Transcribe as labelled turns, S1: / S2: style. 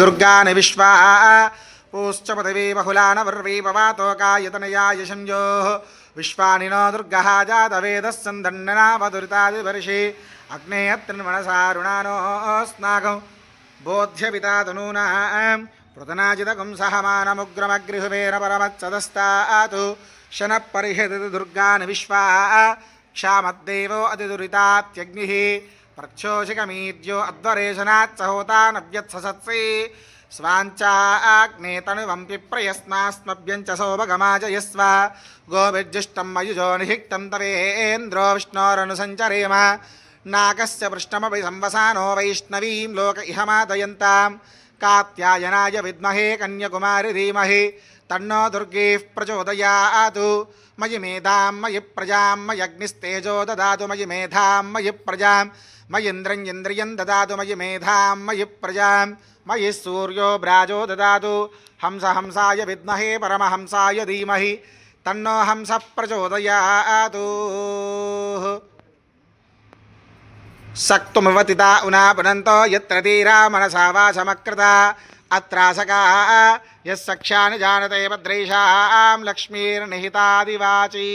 S1: దుర్గాని విశ్వా పూశ్చ పదవీ బహుళాన వర్వీ పవాతోకాయతనయా యశంజో విశ్వాని నో దుర్గः జాతవేదः సందన్ననావదురితాదివర్షి అగ్నేయత్రిన్మనసారుణానోస్నాకం బోధ్యపితాతనూనా పృతనాజితకం సహమానముగ్రమగ్రిహువేన పరమత్సదస్తాతు శనః పరిహృతి దుర్గాని విశ్వా క్షామద్దేవో అతిదురితాత్యగ్నిः ప్రక్షోషికమీర్జో అధ్వరేశనాత్సహోతానవ్యత్ససత్సి స్వాంచాగ్నేతనువం పిప్రయస్మాస్మభ్యం చ సోభగమాజయస్వ గోభిర్జిష్టం మయుజో నిహిక్తం తవేంద్రో విష్ణోరనుసంచరేమ నాకస్య పృష్ఠమపి సంవసానో వైష్ణవీం లోక ఇహమాదయంతాం కాత్యాయనాయ విద్మహే కన్యకుమారి ధీమహి తన్నో దుర్గేః ప్రచోదయాదు మయి మేధాం మయి ప్రజాం మయగ్నిస్తేజో దదాతు. మయి మేధాం మయి ప్రజాం మయింద్రం ఇంద్రియం దదాతు. మయి మేధాం మయి ప్రజాం మయి సూర్యో బ్రాజో దదాతు. హంస హంసాయ విద్మహే పరమహంసాయ ధీమహి. తన్నో హంస ప్రచోదయాదు సక్తుమవతిత ఉనా పునంతో యత్ర తీరా మనసా వా సమకృత अत्रासका यः सख्यानि जानते भद्रैषां लक्ष्मीर्निहितादिवाची।